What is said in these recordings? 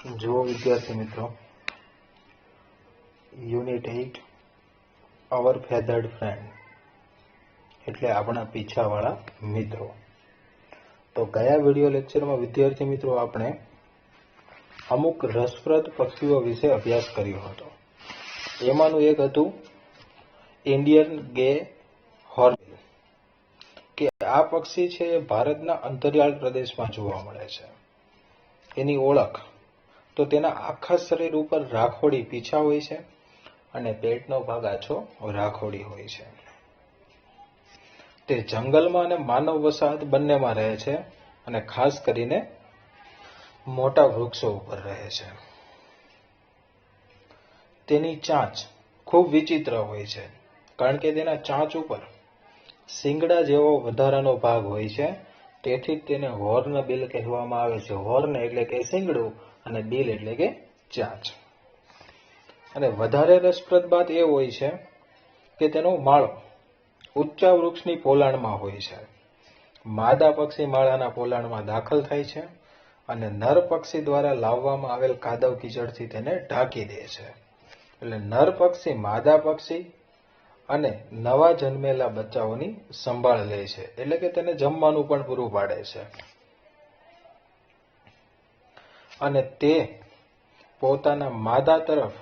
જુઓ વિદ્યાર્થી મિત્રો, unit eight our feathered friend એટલે આપણા પીછાવાળા મિત્રો. તો ગયા વીડિયો લેક્ચરમાં વિદ્યાર્થી મિત્રો આપણે અમુક રસપ્રદ પક્ષીઓ વિશે અભ્યાસ કર્યો હતો. એમાંનું એક હતું ઇન્ડિયન ગે હોર્ન કે આ પક્ષી છે એ ભારતના અંતરિયાળ પ્રદેશમાં જોવા મળે છે. એની ઓળખ તો તેના આખા શરીર ઉપર રાખોડી પીછા હોય છે અને પેટનો ભાગ આછો રાખોડી હોય છે. તે જંગલમાં અને માનવ વસાહત બંનેમાં રહે છે અને ખાસ કરીને મોટા વૃક્ષો ઉપર રહે છે. તેની ચાંચ ખૂબ વિચિત્ર હોય છે કારણ કે તેના ચાંચ ઉપર શિંગડા જેવો વધારાનો ભાગ હોય છે. તેથી તેને હોર્ન બિલ કહેવામાં આવે છે. હોર્ન એટલે કે શિંગડું અને બિલ એટલે કે ચાંચ. અને વધારે રસપ્રદ વાત એ હોય છે કે તેનો માળો ઊંચા વૃક્ષની પોલાણમાં હોય છે. માદા પક્ષી માળાના પોલાણમાં દાખલ થાય છે અને નર પક્ષી દ્વારા લાવવામાં આવેલ કાદવ કીચડથી તેને ઢાંકી દે છે. એટલે નર પક્ષી માદા પક્ષી અને નવા જન્મેલા બચ્ચાઓની સંભાળ લે છે. એટલે કે તેને જમવાનું પણ પૂરું પાડે છે. અને તે પોતાના માદા તરફ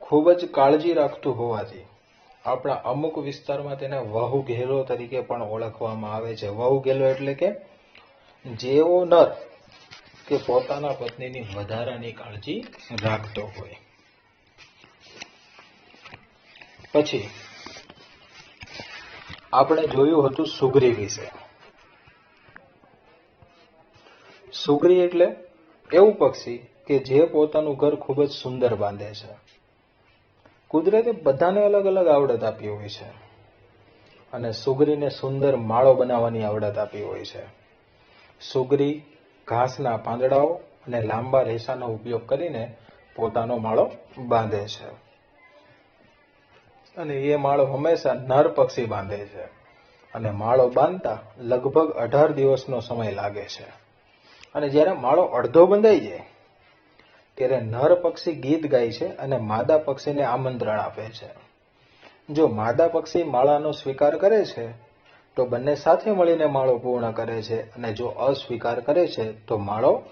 ખૂબ જ કાળજી રાખતું હોવાથી આપણા અમુક વિસ્તારમાં તેને વહુ ઘેલો તરીકે પણ ઓળખવામાં આવે છે. વહુ ઘેલો એટલે કે જેવો નર કે પોતાના પત્નીની વધારાની કાળજી રાખતો હોય. પછી આપણે જોયું હતું સુગ્રી વિશે. સુગ્રી એટલે એવું પક્ષી કે જે પોતાનું ઘર ખૂબ જ સુંદર બાંધે છે. કુદરતે બધાને અલગ અલગ આવડત આપી હોય છે અને સુગરીને સુંદર માળો બનાવવાની આવડત આપી હોય છે. સુગરી, ઘાસના પાંદડાઓ અને લાંબા રેસાનો ઉપયોગ કરીને પોતાનો માળો બાંધે છે. અને એ માળો હંમેશા નર પક્ષી બાંધે છે અને માળો બાંધતા લગભગ અઢાર દિવસનો સમય લાગે છે. અને જ્યારે માળો અડધો બંધાઈ જાય, ત્યારે નર પક્ષી ગીત ગાય છે અને માદા પક્ષીને આમંત્રણ આપે છે. જો માદા પક્ષી માળાનો સ્વીકાર કરે છે, તો બંને સાથે મળીને માળો પૂર્ણ કરે છે અને જો અસ્વીકાર કરે છે, તો માળો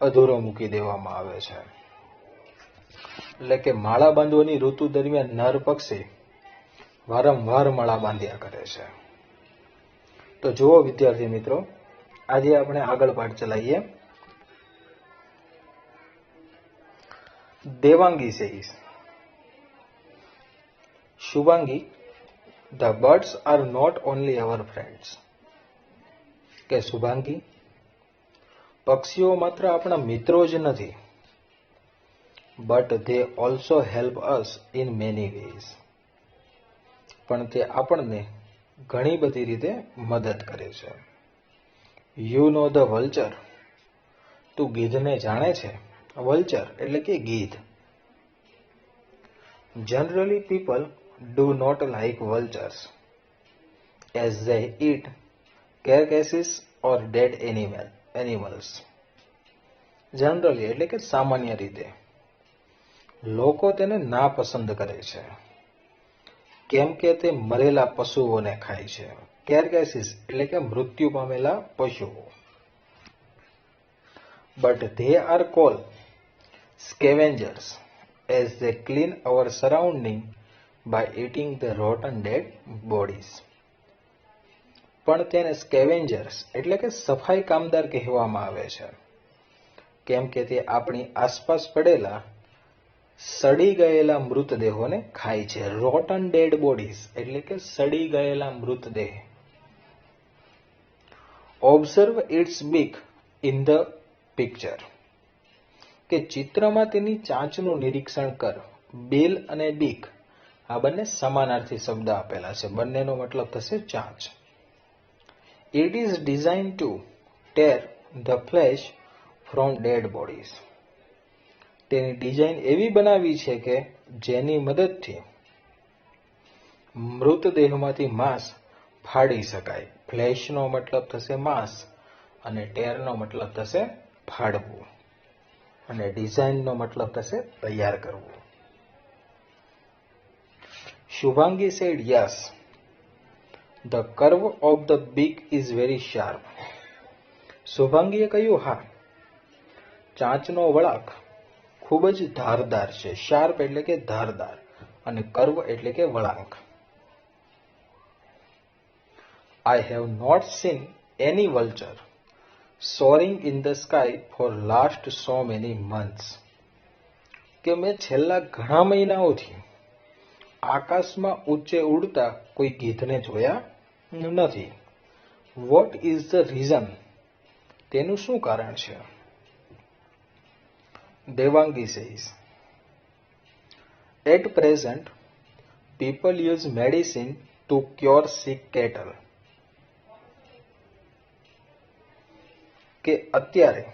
અધૂરો મૂકી દેવામાં આવે છે. એટલે કે માળા બાંધવાની ઋતુ દરમિયાન નર પક્ષી વારંવાર માળા બાંધ્યા કરે છે. તો જુઓ વિદ્યાર્થી મિત્રો આજે આપણે આગળ પાઠ ચલાવીએ. Devangi says, Shubhangi the birds are not only our friends. કે શુભાંગી પક્ષીઓ માત્ર આપણા મિત્રો જ નથી but they also help us in many ways પણ તે આપણને ઘણી બધી રીતે મદદ કરે છે. યુ નો ધ વલ્ચર તું ગીધને જાણે છે? વલ્ચર એટલે કે ગીધ. Generally people do not like vultures as they eat carcasses or dead animal animals generally એટલે કે સામાન્ય રીતે. લોકો તેને ના પસંદ કરે છે. કેમ કે તે મરેલા પશુઓને ખાય છે. કેરકેસિસ એટલે કે મૃત્યુ પામેલા પશુઓ. But they are called scavengers, as they clean our surrounding by eating the rotten dead bodies. પણ તેને સ્કેવેન્જર્સ એટલે કે સફાઈ કામદાર કહેવામાં આવે છે. કેમ કે તે આપણી આસપાસ પડેલા, સડી ગયેલા મૃતદેહોને ખાય છે. રોટન ડેડ બોડીઝ એટલે કે સડી ગયેલા મૃતદેહ. Observe its beak in the picture કે ચિત્રમાં તેની ચાંચનું નિરીક્ષણ કર. બેલ અને બીક આ બંને સમાનાર્થી શબ્દ આપેલા છે. બંનેનો મતલબ થશે ચાંચ. It is design to tear the flesh from dead bodies તેની ડિઝાઇન એવી બનાવી છે કે જેની મદદથી મૃતદેહમાંથી માંસ ફાડી શકાય. ફ્લેશનો મતલબ થશે માંસ અને ટેરનો મતલબ થશે ફાડવું. અને ડિઝાઇનનો મતલબ થશે તૈયાર કરવું. Shubhangi said yes the curve of the beak is very sharp શુભાંગીએ કહ્યું, હા, ચાંચનો વળાંક ખૂબ જ ધારદાર છે. શાર્પ એટલે કે ધારદાર અને કર્વ એટલે કે વળાંક. I have not seen any vulture soaring in the sky for last so many months. કે મેં છેલ્લા ઘણા મહિનાઓથી આકાશમાં ઊંચે ઉડતા કોઈ ગીધને જોયા નથી. વોટ ઇઝ ધ રીઝન તેનું શું કારણ છે? Devangi says at present people use medicine to cure sick cattle કે અત્યારે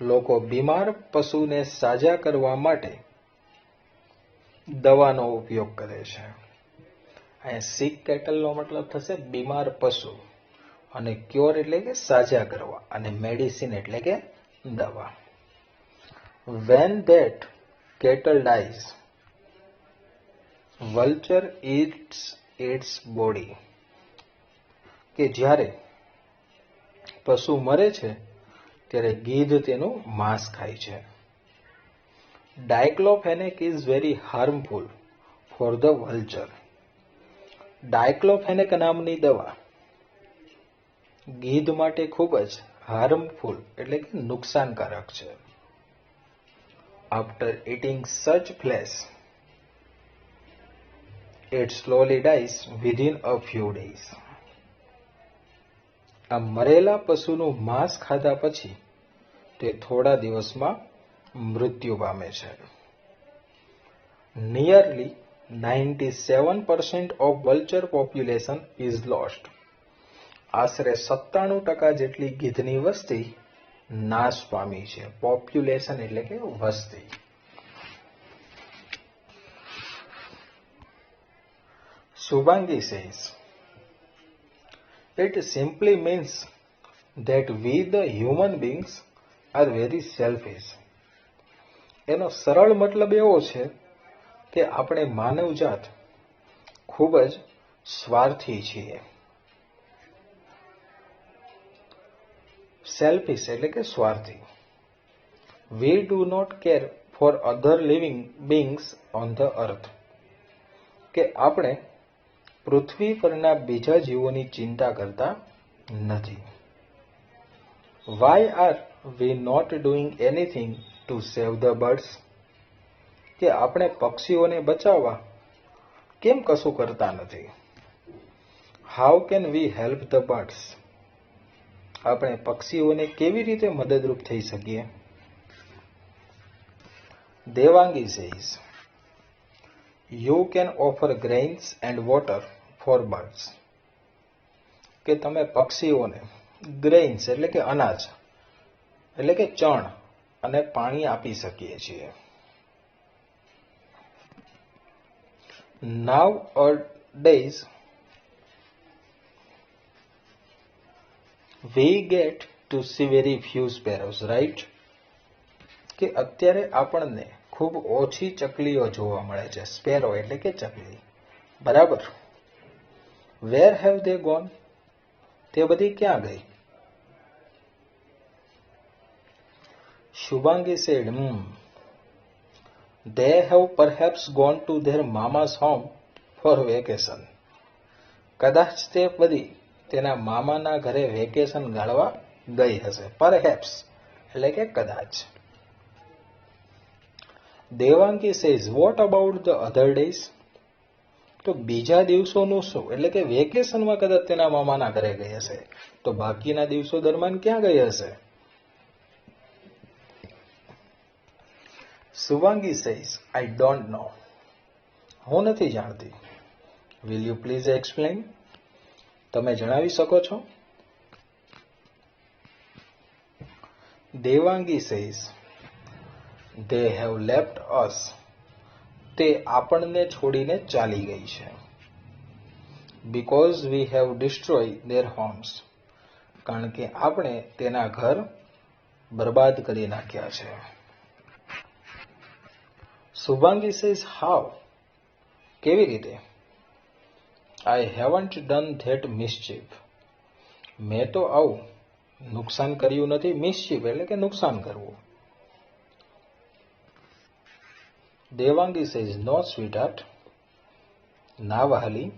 લોકો બીમાર પશુને સાજા કરવા માટે દવાનો ઉપયોગ કરે છે. અહીંયા સિક કેટલનો મતલબ થશે બીમાર પશુ અને ક્યોર એટલે કે સાજા કરવા અને મેડિસિન એટલે કે દવા. When that cattle dies vulture eats its body કે જ્યારે પશુ મરે છે, ત્યારે ગીધ તેનું માંસ ખાય છે. Diclofenac is very harmful for the vulture diclofenac નામની દવા ગીધ માટે ખૂબ જ હાર્મફુલ એટલે કે નુકસાનકારક છે. After eating such flesh it slowly dies within a few days. આ મરેલા પશુનું માંસ ખાધા પછી તે થોડા દિવસમાં મૃત્યુ પામે છે. Nearly ninety seven percent of vulture population is lost આશરે સત્તાણું ટકા જેટલી ગીધની વસ્તી નાશ પામી છે. પોપ્યુલેશન એટલે કે વસ્તી. સુભાંગી says, it simply means that we the human beings are very selfish. એનો સરળ મતલબ એવો છે કે આપણે માનવજાત ખૂબ જ સ્વાર્થી છીએ. સેલ્ફિશ એટલે કે સ્વાર્થી. We do not care for other living beings on the earth કે આપણે પૃથ્વી પરના બીજા જીવોની ચિંતા કરતા નથી. Why are we not doing anything to save the birds કે આપણે પક્ષીઓને બચાવવા કેમ કશું કરતા નથી? How can we help the birds આપણે પક્ષીઓને કેવી રીતે મદદરૂપ થઈ શકીએ? Devangi says you can offer grains and water for birds કે તમે પક્ષીઓને ગ્રેઇન્સ એટલે કે અનાજ, એટલે કે ચણ અને પાણી આપી શકીએ છીએ. Nowadays we get to see very few sparrows right કે અત્યારે આપણને ખૂબ ઓછી ચકલીઓ જોવા મળે છે. સ્પેરો એટલે કે ચકલી. બરાબર? વેર હેવ દે ગોન તે બધી ક્યાં ગઈ? Shubhangi said hmm they have perhaps gone to their mama's home for vacation કદાચ તે બધી તેના મામાના ઘરે વેકેશન ગાળવા ગઈ હશે. પરહેપ્સ એટલે કે કદાચ. Devangi says what about the other days તો બીજા દિવસોનું શું એટલે કે વેકેશનમાં કદાચ તેના મામાના ઘરે ગઈ હશે. તો બાકીના દિવસો દરમિયાન ક્યાં ગઈ હશે? સુવાંગી સેઝ આઈ ડોન્ટ નો હું નથી જાણતી. વિલ યુ પ્લીઝ એક્સપ્લેન તમે જણાવી શકો છો? Devangi says they have left us તે આપણને છોડીને ચાલી ગઈ છે. Because we have destroy their homes કારણ કે આપણે તેના ઘર બરબાદ કરી નાખ્યા છે. શુભાંગી સેઝ હાવ કેવી રીતે? I haven't done that mischief મેં તો આવું નુકસાન કર્યું નથી. મિસચીફ એટલે કે નુકસાન કરવું. દેવાંગી સેઝ નો સ્વીટહાર્ટ ના વહાલી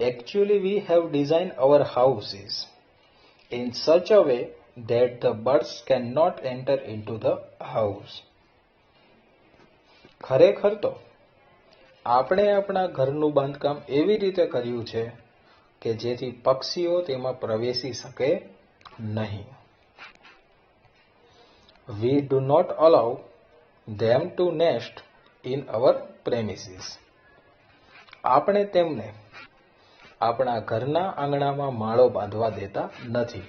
Actually, we have designed our houses in such a way that the birds cannot enter into the house. ખરેખર તો આપણે આપણા ઘરનું બાંધકામ એવી રીતે કર્યું છે કે જેથી પક્ષીઓ તેમાં પ્રવેશી શકે નહીં we do not allow them to nest in our premises આપણે તેમને આપણા ઘરના આંગણામાં માળો બાંધવા દેતા નથી.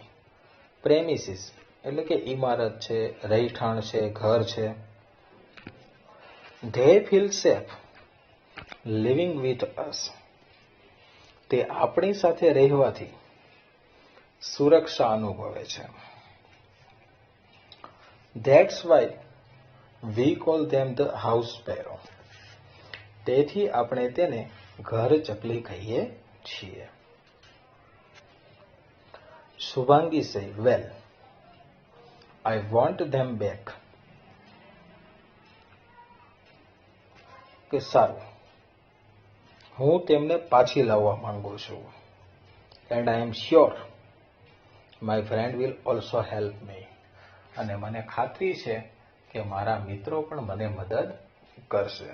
પ્રેમિસીસ એટલે કે ઇમારત છે, રહેઠાણ છે, ઘર છે. They feel safe living with us તે આપણી સાથે રહેવાથી સુરક્ષા અનુભવે છે. That's why we call them the house sparrow તેથી આપણે તેને ઘર ચકલી કહીએ છીએ. Shubhangi say well I want them back કે સારું. હું તેમને પાછી લાવવા માંગુ છું. And I am sure my friend will also help me અને મને ખાતરી છે કે મારા મિત્રો પણ મને મદદ કરશે.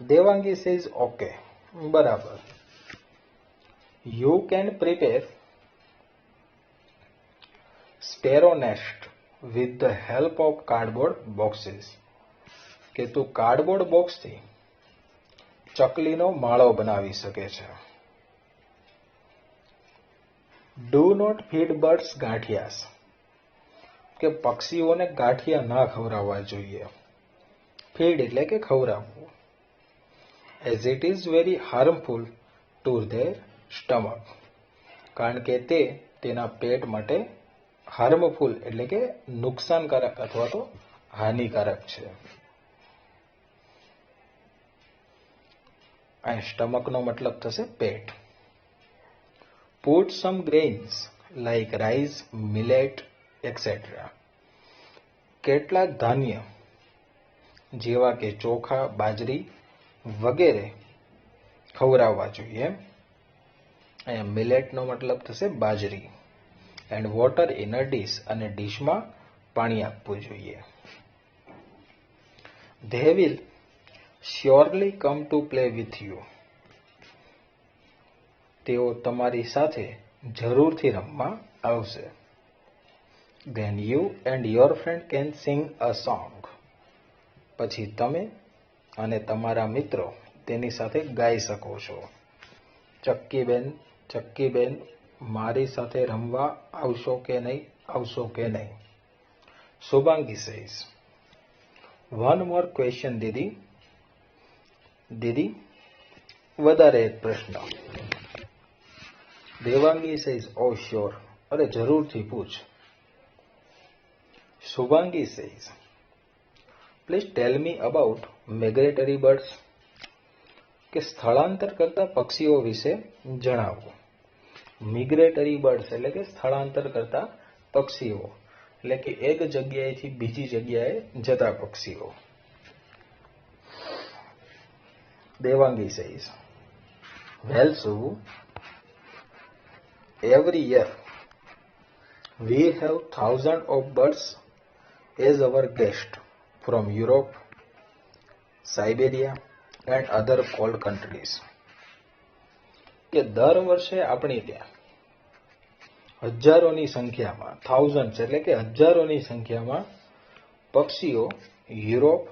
દેવાંગી સેઝ ઓકે બરાબર. You can prepare sparrow nest with the help of cardboard boxes કે તું કાર્ડબોર્ડ બોક્સથી ચકલીનો માળો બનાવી શકે છે. Do not feed birds ગાંઠિયાસ. કે પક્ષીઓને ગાંઠિયા ના ખવડાવવા જોઈએ. ફીડ એટલે કે ખવડાવવું. As it is very harmful to their stomach કારણ કે તે તેના પેટ માટે હાર્મફુલ એટલે કે નુકસાનકારક અથવા તો હાનિકારક છે. અહીં સ્ટમકનો મતલબ થશે પેટ. Put some grains like rice millet etcetera કેટલાક ધાન્ય, જેવા કે ચોખા, બાજરી વગેરે ખવડાવવા જોઈએ. અહીંયા મિલેટનો મતલબ થશે બાજરી. And water in a dish અને ડીશમાં પાણી આપવું જોઈએ. They will surely come to play with you તેઓ તમારી સાથે જરૂરથી રમવા આવશે. Then you and your friend can sing a song પછી તમે અને તમારા મિત્રો તેની સાથે ગાઈ શકો છો. ચક્કીબેન ચક્કીબેન, મારી સાથે રમવા આવશો કે નહીં? આવશો કે નહીં? Shubhangi says one more question didi. દીદી, વધારે એક પ્રશ્ન. દેવાંગી સેઝ ઓ શ્યોર અરે, જરૂરથી પૂછ. Shubhangi says please tell me about migratory birds કે સ્થળાંતર કરતા પક્ષીઓ વિશે જણાવો. મિગ્રેટરી બર્ડ્સ એટલે કે સ્થળાંતર કરતા પક્ષીઓ. એટલે કે એક જગ્યાએથી બીજી જગ્યાએ જતા પક્ષીઓ. દેવાંગી સેઝ વેલ સુ every year we have thousands of birds as our guest from Europe, Siberia and other cold countries. કે દર વર્ષે આપણી ત્યાં હજારોની સંખ્યામાં થાઉઝન્ડ એટલે કે હજારોની સંખ્યામાં પક્ષીઓ યુરોપ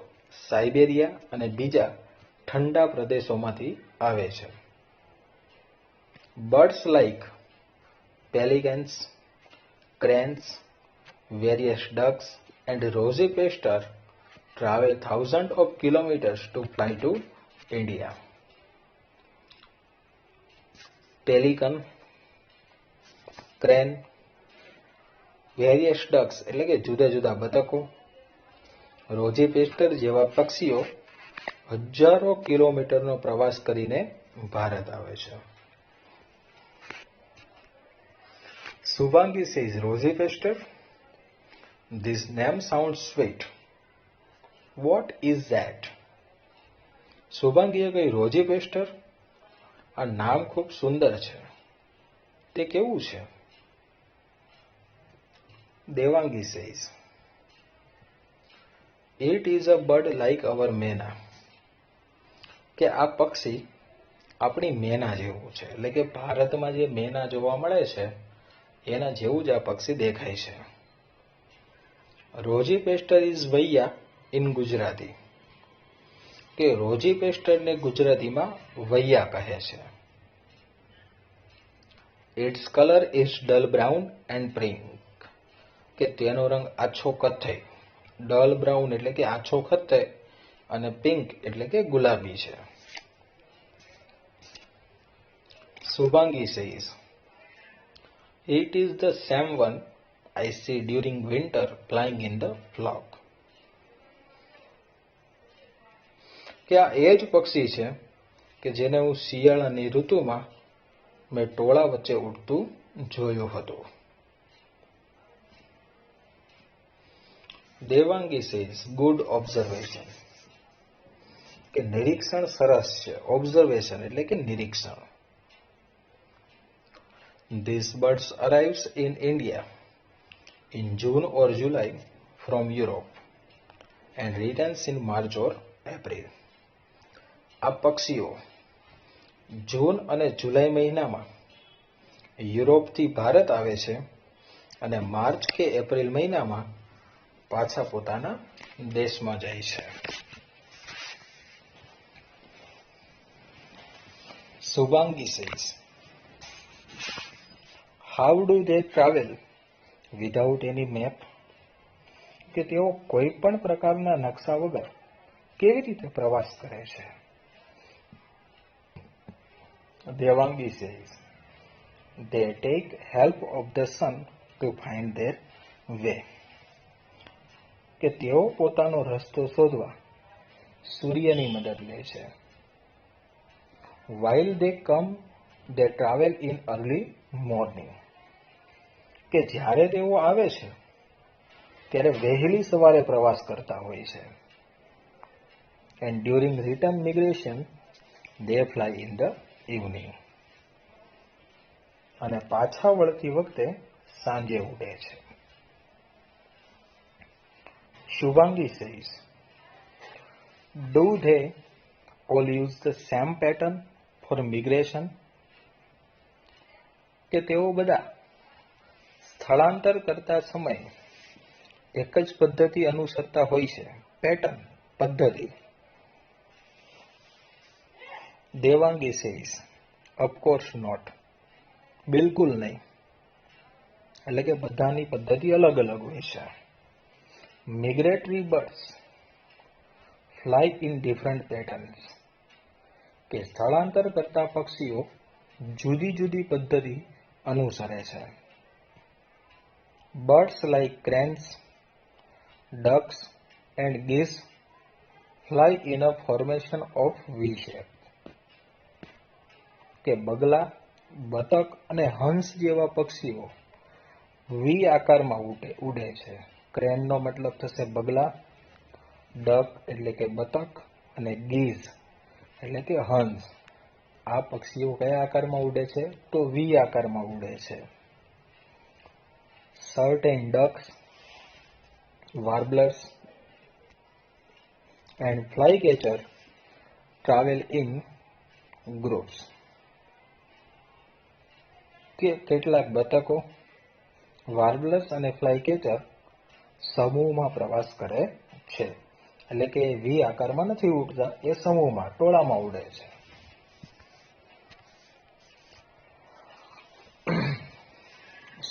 સાઇબેરિયા અને બીજા ઠંડા પ્રદેશોમાંથી આવે છે birds like pelicans, cranes, various ducks, and Rosie pastor travel thousands of kilometers to fly to India. Pelican, crane, various ducks એટલે કે જુદા જુદા બતકો રોજી પેસ્ટર જેવા પક્ષીઓ હજારો કિલોમીટરનો પ્રવાસ કરીને ભારત આવે છે Shubhangi says rosy Pester. This name sounds sweet. What is that? શુભાંગીએ કહી રોજી પેસ્ટર, આ નામ ખૂબ સુંદર છે. તે કેવું છે? Devangi says it is a bird like our myna કે આ પક્ષી આપણી મેના જેવું છે. એટલે કે ભારતમાં જે મેના જોવા મળે છે, એના જેવું જ આ પક્ષી દેખાય છે. Rosy pastor is vaiya in Gujarati. કે રોજી પેસ્ટરને ગુજરાતીમાં વૈયા કહે છે. Its colour is dull brown and pink કે તેનો રંગ આછો કથ્થઈ. ડલ બ્રાઉન એટલે કે આછો કથ્થઈ અને પિંક એટલે કે ગુલાબી છે. Shubhangi says it is the same one I see during winter flying in the flock. કે આ એ જ પક્ષી છે કે જેને હું શિયાળાની ઋતુમાં મેં ટોળા વચ્ચે ઉડતું જોયું હતું. દેવાંગી સેઝ ગુડ ઓબ્ઝર્વેશન કે નિરીક્ષણ સરસ છે. ઓબ્ઝર્વેશન એટલે કે નિરીક્ષણ. This birds arrives in India. In June or July from Europe and returns in March or April. આ પક્ષીઓ જૂન અને જુલાઈ મહિનામાં યુરોપથી ભારત આવે છે અને માર્ચ કે એપ્રિલ મહિનામાં પાછા પોતાના દેશમાં જાય છે. Shubhangi says how do they travel without any map કે તેઓ કોઈ પણ પ્રકારના નકશા વગર કેવી રીતે પ્રવાસ કરે છે? Devangi says they take help of the sun to find their way કે તેઓ પોતાનો રસ્તો શોધવા સૂર્યની મદદ લે છે. While they come they travel in early morning કે જ્યારે તેઓ આવે છે, ત્યારે વહેલી સવારે પ્રવાસ કરતા હોય છે. And during return migration they fly in the evening અને પાછા વળતી વખતે સાંજે ઉડે છે. Shubhangi says do they all use the same pattern for migration કે તેઓ બધા સ્થળાંતર કરતા સમયે એક જ પદ્ધતિ અનુસરતા હોય છે, પેટર્ન પદ્ધતિ. દેવાંગી સેઝ અફકોર્સ નોટ બિલકુલ નહીં. એટલે કે બધાની પદ્ધતિ અલગ અલગ હોય છે. Migratory birds fly in different patterns કે સ્થળાંતર કરતા પક્ષીઓ જુદી જુદી પદ્ધતિ અનુસરે છે. Birds like cranes, ducks and geese fly in a formation of V shape. કે બગલા બતક અને હંસ જેવા પક્ષીઓ વી આકારમાં ઉડે ઉડે છે. ક્રેનનો મતલબ થશે બગલા ડક એટલે કે બતક અને ગીઝ એટલે કે હંસ. આ પક્ષીઓ કયા આકારમાં ઉડે છે? તો વી આકારમાં ઉડે છે. Certain ducks, warblers, and flycatcher travel in groups. કે કેટલાક બતકો વાર્બલર્સ અને ફ્લાયકેચર સમૂહમાં પ્રવાસ કરે છે એટલે કે વી આકારમાં નથી ઉડતા એ સમૂહમાં ટોળામાં ઉડે છે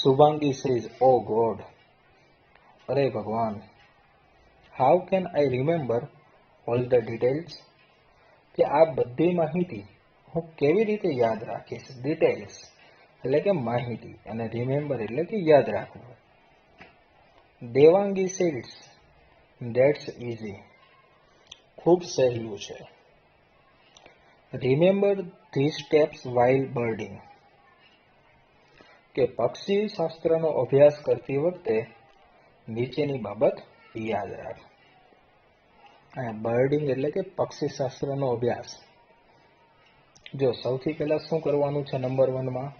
Subhangi says, Oh God, અરે Bhagwan, how can I remember all the details? કે આ બધી માહિતી હું કેવી રીતે યાદ રાખીશ? ડિટેલ્સ એટલે કે માહિતી અને રિમેમ્બર એટલે કે યાદ રાખવું. દેવાંગી સેલ્સ ડેટ્સ ઇઝી ખૂબ સહેલું છે. Remember the steps while birding કે પક્ષી શાસ્ત્રનો અભ્યાસ કરતી વખતે નીચેની બાબત યાદ રાખ. બર્ડિંગ એટલે કે પક્ષી શાસ્ત્રનો અભ્યાસ. જો સૌથી પહેલા શું કરવાનું છે નંબર વનમાં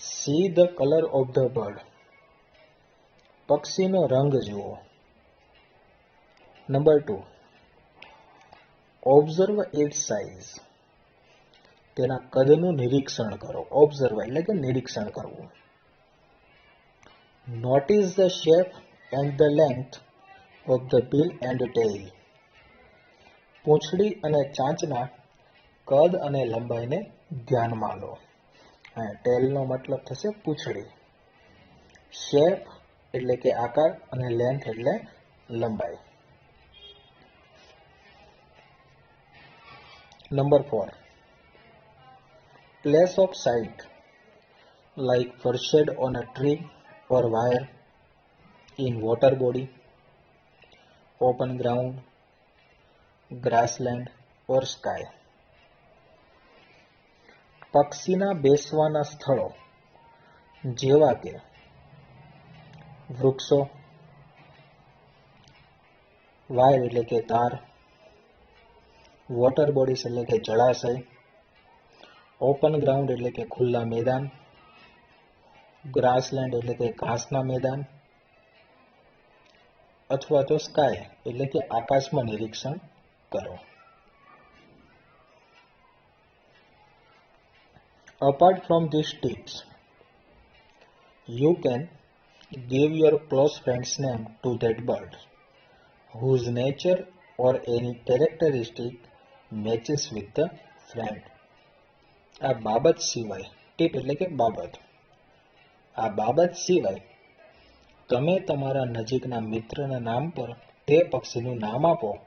see the colour of the bird પક્ષીનો રંગ જુઓ. Number two observe it size તેના કદનું નિરીક્ષણ કરો. ઓબ્ઝર્વ એટલે કે નિરીક્ષણ કરવું. Notice the shape and the length of the bill and tail પૂંછડી અને ચાંચના કદ અને લંબાઈને ધ્યાનમાં લો. ટેલનો મતલબ થશે પૂંછડી. શેપ એટલે કે આકાર અને લેન્થ એટલે લંબાઈ. Number four place of sight like perched on a tree or wire in water body open ground grassland or sky પક્ષીના બેસવાના સ્થળો જેવા કે વૃક્ષો વાયર એટલે કે તાર વોટર બોડીઝ એટલે કે જળાશય ઓપન ગ્રાઉન્ડ એટલે કે ખુલ્લા મેદાન ગ્રાસલેન્ડ એટલે કે ઘાસના મેદાન અથવા તો સ્કાય એટલે કે આકાશમાં નિરીક્ષણ કરો apart from these tips you can give your close friend's name to that bird whose nature or any characteristic matches with the friend આ બાબત સિવાય, ટીપ એટલે કે બાબત. આ બાબત સિવાય, તમે તમારા નજીકના મિત્રના નામ પર તે પક્ષીનું નામ આપો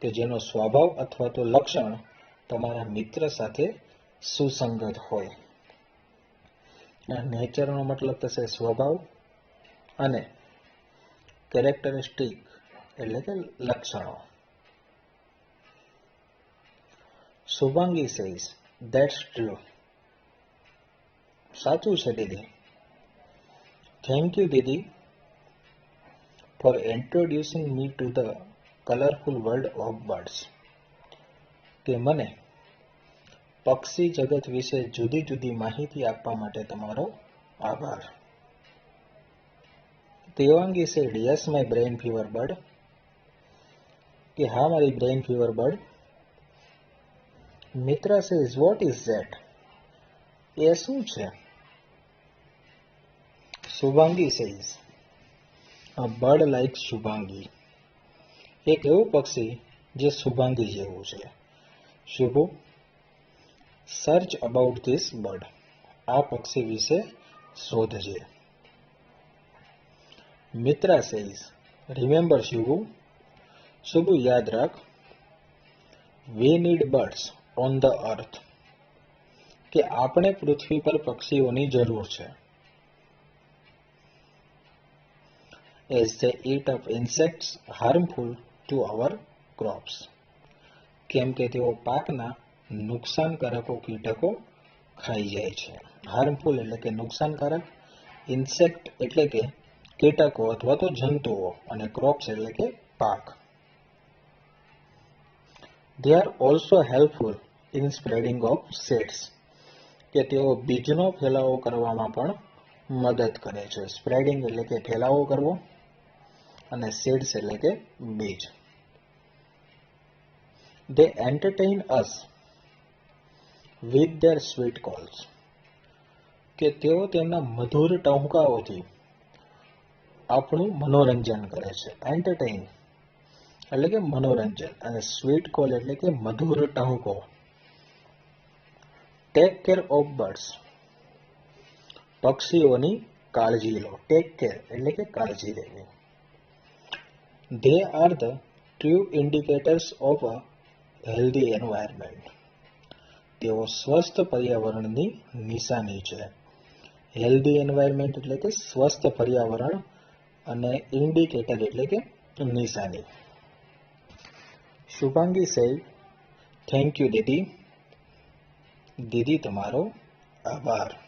કે જેનો સ્વભાવ અથવા તો લક્ષણ તમારા મિત્ર સાથે સુસંગત હોય. નેચરનો મતલબ થશે સ્વભાવ અને કેરેક્ટરિસ્ટિક એટલે કે લક્ષણો. શુભાંગી સેઝ That's ટ્રુ સાચું છે દીદી. Thank you Didi for introducing me to the colourful world of birds કે મને પક્ષી જગત વિશે જુદી જુદી માહિતી આપવા માટે તમારો આભાર. Devangi said yes my brain fever bird કે હા, મારી brain fever bird Mitra says what is that એ શું છે Shubhangi says a bird like Shubhangi એક એવું પક્ષી જે શુભાંગી જેવું છે Shubhu search about this bird આ પક્ષી વિશે શોધજે મિત્રા સેઝ રિમેમ્બર શુભુ શુભુ યાદ રાખ we need birds on the earth કે આપણે પૃથ્વી પર પક્ષીઓની જરૂર છે. As they eat up insects harmful to our crops? કેમ કે તેઓ પાકના નુકસાનકારકો કીટકો ખાઈ જાય છે. હાર્મફુલ એટલે કે નુકસાનકારક ઇન્સેક્ટ એટલે કે કીટકો અથવા તો જંતુઓ અને ક્રોપ્સ એટલે કે પાક. They are also helpful in spreading of seeds. કે તેઓ બીજનો ફેલાવો કરવામાં પણ મદદ કરે છે. સ્પ્રેડિંગ એટલે કે ફેલાવો કરવો અને seeds એટલે કે બીજ. They entertain us with their sweet calls. કે તેઓ તેમના મધુર ટહુકાઓથી આપણું મનોરંજન કરે છે. એન્ટરટેઇન એટલે કે મનોરંજન અને સ્વીટ કોલ એટલે કે મધુર ટહુકો. ટેક કેર ઓફ બર્ડ્સ પક્ષીઓની કાળજી લો. ટેક કેર એટલે કે કાળજી લેવી. They are the true indicators of a healthy environment તેઓ સ્વસ્થ પર્યાવરણની નિશાની છે. હેલ્ધી એન્વાયરમેન્ટ એટલે કે સ્વસ્થ પર્યાવરણ અને ઇન્ડિકેટર એટલે કે નિશાની. Shubhangi says thank you didi. દીદી તમારો આભાર.